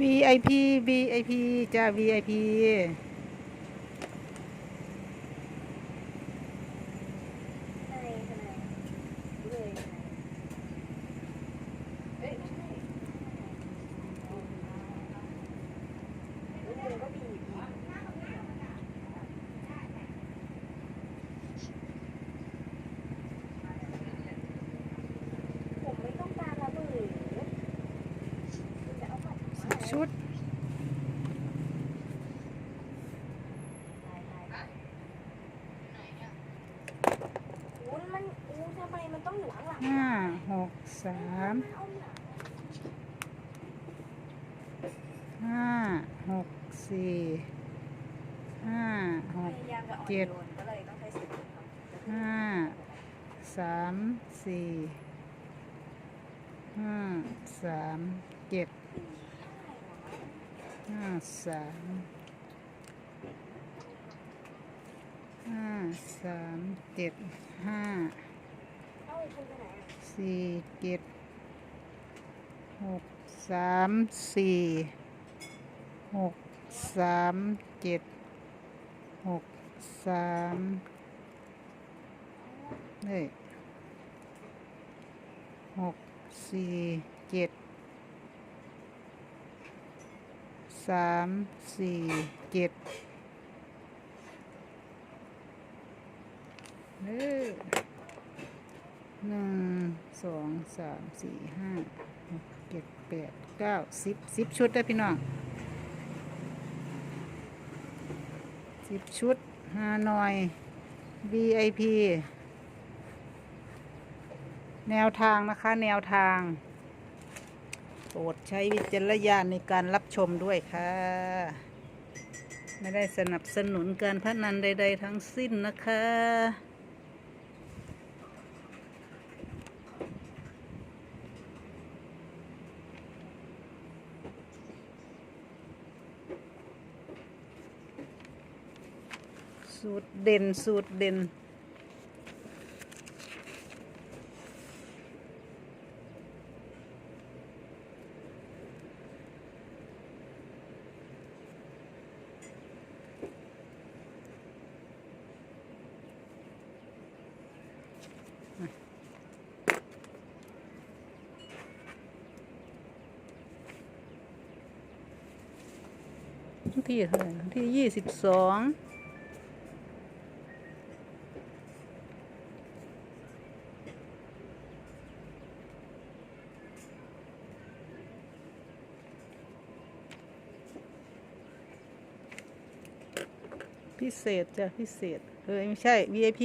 VIP VIP จ้า VIP ทนายทนายเลยเอ้ยไม่ใช่ลูกเรือก็มีอยู่ดีผมไม่ต้องการระเบิดคุณจะเอาบัตรทำไม ชุดอุ้นมันอู้ทำไมมันต้องอยู่ข้างหลังห้าหกสามเอาหลังห้าหกสี่ห้าหพกยายามจะอ่อนเจ็โยดนก็เลยต้องใช้เสียงครับห้าสามสี่ห้าสามเจ็ด ห้าสามห้าสามเจ็ดห้าสี่เจ็ดหกสามสี่หกสามเจ็ดหกสามเฮ้ยหกสี่เจ็ด สามสี่เจ็ดหนึ่งสองสามสี่ห้าหกเจ็ดแปดเก้าสิบสิบชุดได้พี่น้องสิบชุดฮานอย VIP แนวทางนะคะ แนวทาง โปรดใช้วิจารณญาณในการรับชมด้วยค่ะ ไม่ได้สนับสนุนการพนันใด ๆ ทั้งสิ้นนะคะสูตรเด่นสูตรเด่น ที่เท่าไหร่ที่ยี่สิบสองพิเศษจ้ะพิเศษเฮ้ยไม่ใช่ VIP